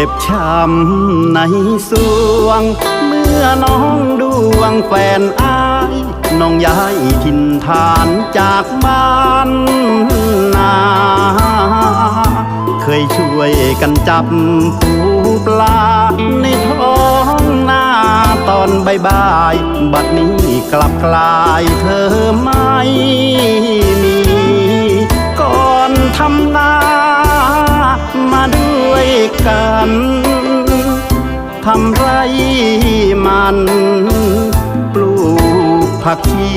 เจ็บช้ำในสวง เมื่อน้องดวงแฟนอายน้องย้ายถิ่นฐานจากบ้านนา เคยช่วยกันจับปูปลาในท้องนาตอนบ่าย บัดนี้กลับกลายเธอไม่ กันทำไรมัน ปลูกผักชี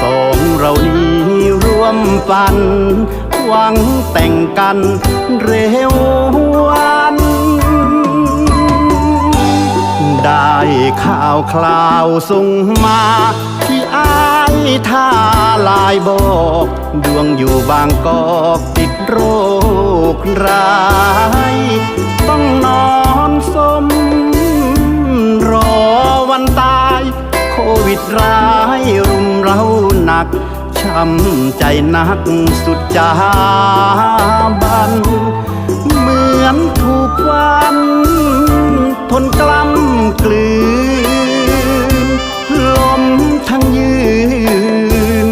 สองเรานี้ร่วมฟัน หวังแต่งกันเร็ววัน ได้ข่าวคราวส่งมาที่อายท่าลายบอกดวงอยู่บางกอกติดโรคร้าย ช้ำใจนักสุดจาบัน เหมือนถูกวัน ทนกล้ำกลืน ลมทั้งยืน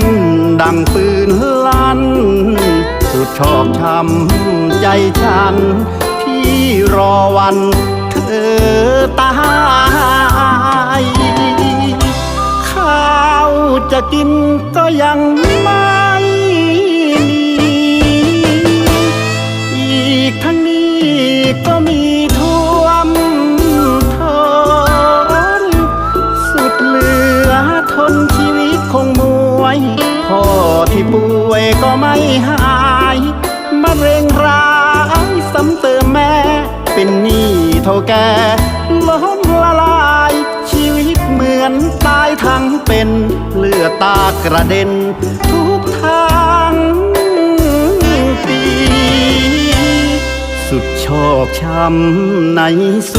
ดังปืนลั่น สุดชอบช้ำใจฉัน ที่รอวันเธอตา จะกินก็ยังไม่มีอีกทั้งนี้ก็มีท่วมทนสุดเหลือทนชีวิตคงมวยพ่อที่ป่วยก็ไม่หายมะเร็งร้ายซ้ำเติมแม่เป็นหนี้เท่าแก่ อนตายทั้งเป็นเลือดตากระเด็น ทุกทางปีสุดชอกช้ำในส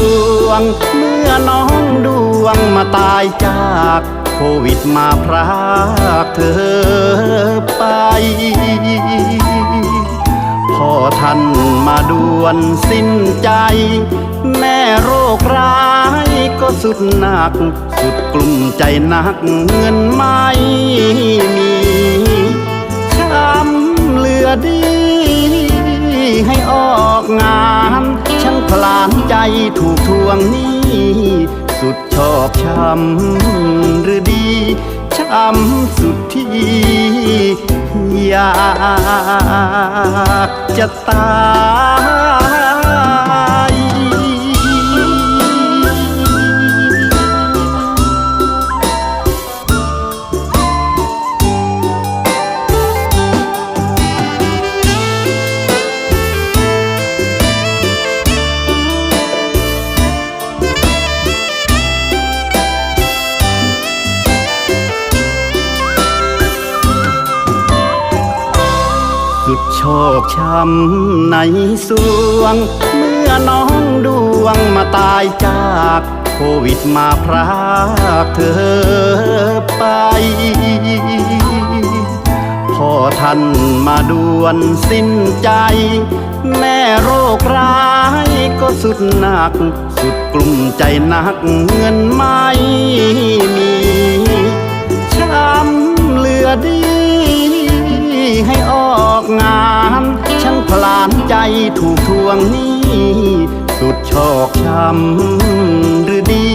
วง เมื่อน้องดวงมาตายจากโควิดมาพรากเธอไปพ่อท่านมาด่วนสิ้นใจ แม่โรคร้าย สุดหนัก สุดกลุ่มใจนักเงินไม่มีช้ำเหลือดี ให้ออกงานช่างพลานใจถูกทวงนี้สุดชอบช้ำหรือดีช้ำสุดที่อยากจะตาย สุดโชคช้ำในสวง เมื่อน้องดวงมาตายจากโควิดมาพรากเธอไป พ่อท่านมาด่วนสิ้นใจ แม่โรคร้ายก็สุดหนัก สุดกลุ่มใจนักเงินไม่มีช้ำเหลือดีให้ออกงาน ถูกทวงหนี้สุดชอกช้ำหรือดี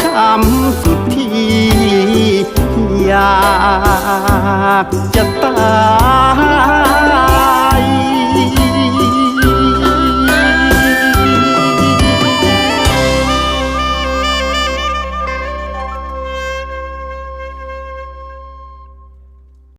ช้ำสุดที่อยากจะตาย